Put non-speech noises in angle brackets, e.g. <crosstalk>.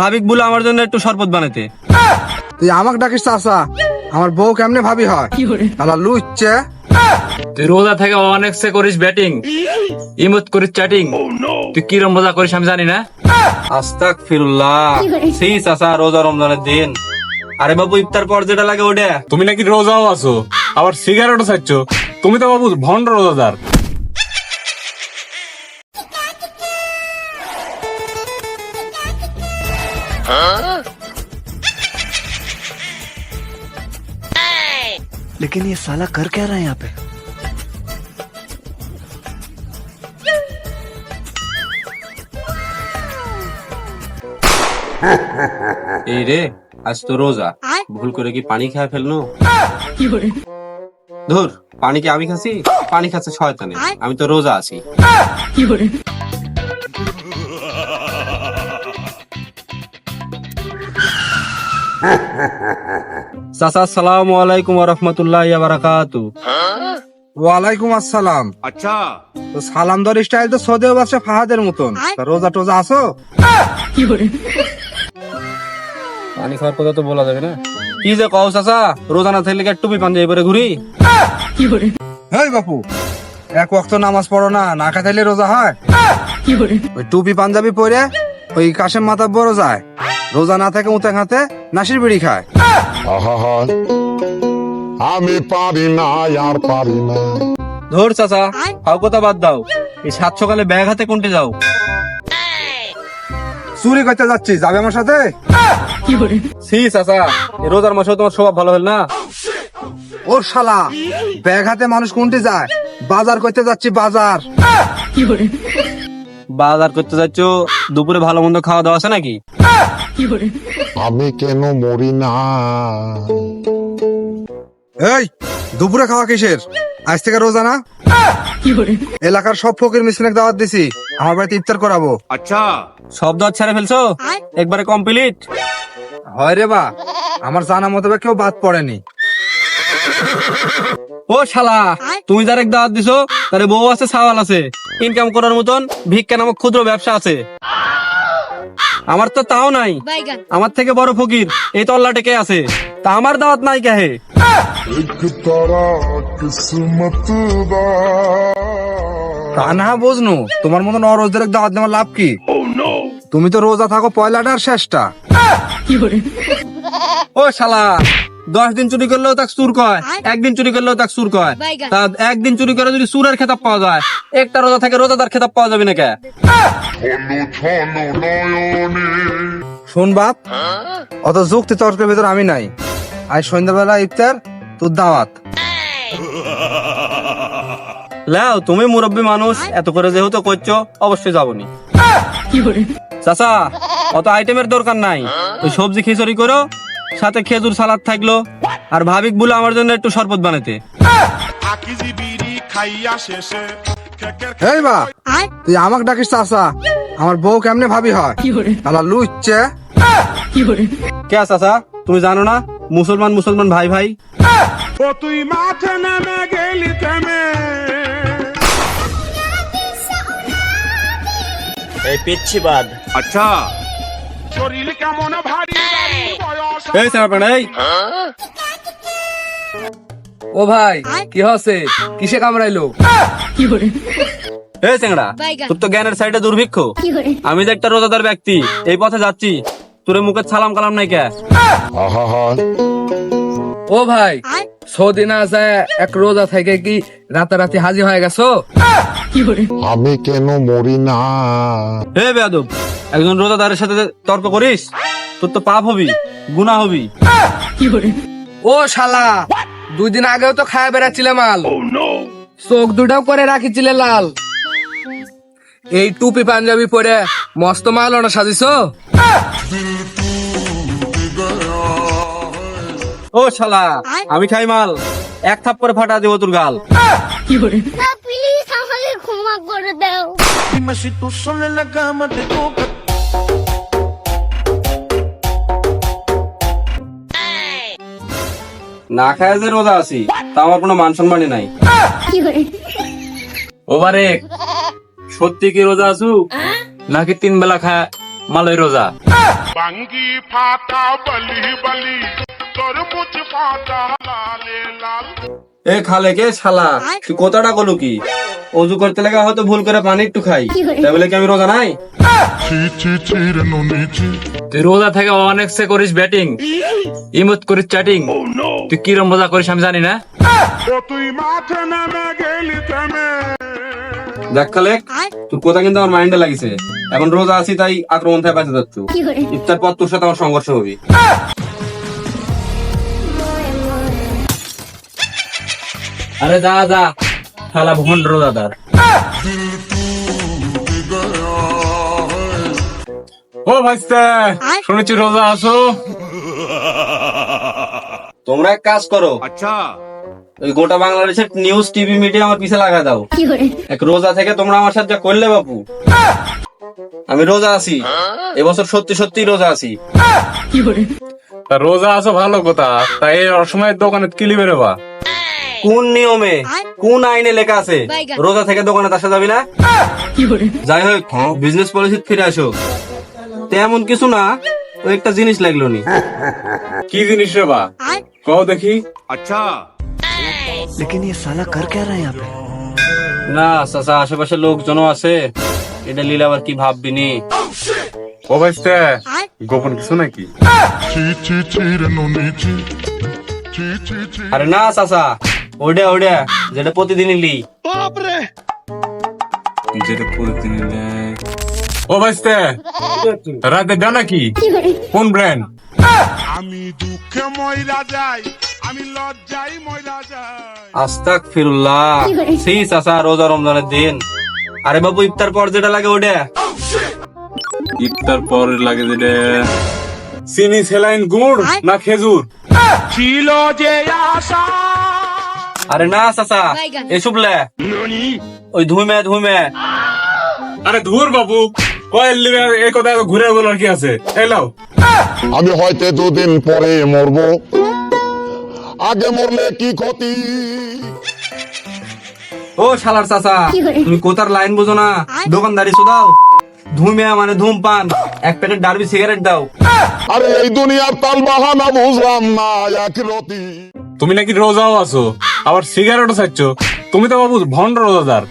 ভাবিক বলে আমার জন্য একটু শরবত বানাতে তুই আমাকে ডাকিস চাষা আমার বউ কেমনে ভাবি হয়? তাহলে লুচ্ছে তুই রোজা থেকে অনেক সে করিস ব্যাটিং ইমত করিস চ্যাটিং তুই কিরম মজা করিস আমি জানি না। আস্তাক ফিরুল্লাহ সেই চাচা রোজা রমজানের দিন। আরে বাবু ইফতার পর যেটা লাগে ওটা তুমি নাকি রোজাও আছো আবার সিগারেটও খাচ্ছ তুমি তো বাবু ভন্ড রোজাদার। लेकिन ये साला कर क्या रहा है यहाँ पे <laughs> এই রে আজ তো রোজা ভুল করে কি পানি খেয়ে ফেলনো ধুর পানি কি আমি খাচ্ছি পানি খাচ্ছে শয়তানে আমি তো রোজা আছি চাচা আসসালামু আলাইকুম রহমতুল্লাহ বারাকাতু ওয়ালাইকুম আসসালাম আচ্ছা তো সালাম দর স্টাইল তো সদেও বাসা ফাহাদের মতন। রোজা টোজা আসো পানি খাওয়ার কথা তো বলা যাবে না। কি যে কও চাচা রোজা না থাকলে টুপি পাঞ্জাবি পরে ঘুরি? হেই বাপু এক ওয়াক্ত নামাজ পড়ো না না খাইলে রোজা হয়? ওই টুপি পাঞ্জাবি পরে ওই কাশেম মাথা বড় যায়। রোজা না থাকে উতে খাতে নাসির বিড়ি খায়। আমি পারি না আর পারি না। ধর চাচা কথা বাদ দাও। এই সাত সকালে ব্যাগ হাতে কোনটি যাও চুরি করতে যাচ্ছি যাবে আমার সাথে? সি চাচা এই রোজার মাসেও তোমার স্বভাব ভালো হল না? ওর শালা ব্যাগ হাতে মানুষ কোনটি যায়? বাজার করতে যাচ্ছি বাজার। বাজার করতে যাচ্ছ দুপুরে ভালো মন্দ খাওয়া দাওয়া আছে নাকি? আমি কেন মরি না? এই দুপুরে খাওয়া কিসের? আজ থেকে রোজা না? এলাকার সব ফকির মিসলিক দাওয়াত দিছি। আমার বাড়িতে ইফতার করাবো। আচ্ছা। সব দাওয়াত ছেড়ে ফেলছো? একবারে কমপ্লিট হয় রে বা আমার জানা মতো কেউ বাদ পড়েনি। ও শালা তুমি যার এক দাওয়াত দিছো তারে বউ আছে সাওয়াল আছে। ইনকাম করার মতন ভিক্ষা নামক ক্ষুদ্র ব্যবসা আছে। আমার তো তাও নাই। আমার থেকে বড় ফকির এই তল্লা টেকে আছে? তা আমার দাওয়াত নাই কাহে। তা না বুঝনু তোমার মতন অরোজদের দাওয়াত দেওয়ার লাভ কি? তুমি তো রোজা থাকো পয়লাটার শেষটা। ও শালা। দশ দিন চুরি করলেও তাক সুর কয় একদিন চুরি করলেও তাক সুর কয়। তা একদিন চুরি করে যদি সুরের খেতাব পাওয়া যায় একটা রোজা থেকে রোজাদার খেতাব পাওয়া যাবে না কে? শোন বাপ অত যুক্তি তর্কের ভেতর আমি নাই। আজ সন্ধ্যাবেলা ইফতার তোর দাওয়াত। লাও তুমি মুরব্বী মানুষ এত করে যেহেতু করছ অবশ্যই যাবনি। চাচা অত আইটেমের দরকার নাই। ওই সবজি খিচুড়ি করো সাথে খেজুর সালাদ থাকল। আর ভাবিক বলে আমার জন্য একটু শরবত বানাতে এই বা তুই আমাকে ডাকিস চাষা আমার বউ কেমনে ভাবি হয়? লুচ্ছে কে চাচা? তুমি জানো না? মুসলমান মুসলমান ভাই ভাই। ও তুই মাঠে নেমে গেলি থেমে এই পিচ্ছি বাদ আচ্ছা। শরীর কেমন ভারী? এই ও ভাই কি হচ্ছে? কিসে কামড়াইলো? এই চেংড়া তোর তো জ্ঞানের সাইডে দুর্ভিক্ষ। আমি যে একটা রোজাদার ব্যক্তি এই পথে যাচ্ছি। তোর মুখে সালাম কালাম নাই কে? ও ভাই সৌদি না যায় এক রোজা থেকে কি রাতারাতি হাজির হয়ে গেছো? আমি কেন মরি না? হে বেয়াদব একজন রোজাদারের সাথে তর্ক করিস তোর তো পাপ হবি গুনাহ হবি। ও শালা দুই দিন আগেও তো খায়া বেড়াচ্ছিলে মাল। চোখ দুটাও করে রাখিছিলে লাল। এই টুপি পাঞ্জাবি পরে মস্ত মাল ওনা সাজিছো ও। শালা আমি খাই মাল এক থাপ করে ফাটা দেবো তোর গাল। ক্ষমা করে দাও। না খায় যে রোজা আছি তা আমার কোনো মান সম্মানই নাই। ওবারে সত্যি কি রোজা আছু? নাকি তিন বেলা খায় মালয় রোজা? এ খালে কে শালা? তুই কি? অজু করতে হয়তো ভুল করে পানি একটু খাই। তাই বলে কি আমি রোজা নাই? তুই রোজা থেকে অনেক সে করিস ব্যাটিং ইমত করিস চ্যাটিং তুই কিরম মজা করিস আমি জানি না। তুই মাঠে নামে গেলি দেখ খালে তোর কথা কিন্তু আমার মাইন্ডে লাগিছে। এখন রোজা আছি তাই আক্রমণ থেকে বাঁচা ইফতার পর তোর সাথে আমার সংঘর্ষ হবে। আরে দাদা দা শালা ভন্ড দাদা ও ভাইস্তে শুনেছি রোজা আসো তোমরা এক কাজ করো আচ্ছা। ওই গোটা বাংলাদেশের নিউজ টিভি মিডিয়া আমার পিছে লাগা দাও। এক রোজা থেকে তোমরা আমার সাথে যা করলে বাপু। আমি রোজা আছি। এবছর সত্যি সত্যি রোজা আছি। তা রোজা আছো ভালো কথা তাই এই অসময়ের দোকানে কিলি বেরোবা। কোন নিয়মে কোন আইনে লেখা আছে রোজা থেকে দোকানে আসা যাবে না যাই হোক বিজনেস পলিসি ফিরে আসো তেমন কিছু না ওই একটা জিনিস লাগলো নি কি জিনিস রে বা কও দেখি अच्छा लेकिन ये साला कर क्या रहा है यहाँ पे না চাচা আশেপাশে লোকজনও আছে এটা লিলে আবার কি ভাববি নি ও ভাইস্তে গোপন কিছু নাকি ছি ছি ছির নুনিছি ছি ছি ছি আরে না চাচা ওইটা ওইটা যেটা প্রতিদিনই লি। যেটা প্রতিদিন। ও ভাইস্তে রাতে ডানা কি কোন ব্র্যান্ড আমি দুঃখে ময়রা যাই আমি লজ্জাই ময়রা যাই। আস্তাক ফিরুল্লাহ সি চাচা রোজা রমজানের দিন। আরে বাবু ইফতার পর যেটা লাগে ওটা ইফতার পর লাগে যেটা চিনি সেলাইন গুড় না খেজুর? ছিল যে আশা আরে না চাচা এসব লে। ওই ধুমে ধুমে। আরে ধুর বাবু কয়েল লিবে এই কথা ঘুরে বলার কি আছে? এলাও আমি হয়তো দুদিন পরে মরব। আগে মরলে কি ক্ষতি? ও শালার চাচা তুমি কোথার লাইন বুঝো না? দোকানদারি দাও ধুমে মানে ধূমপান। এক প্যাকেট ডার্বি সিগারেট দাও। আরে এই দুনিয়ার তাল বাহানা বুঝলাম না এক রতি। তুমি নাকি রোজাও আছো? আবার সিগারেটও খাচ্ছ তুমি তো বাবু ভন্ড রোজাদার।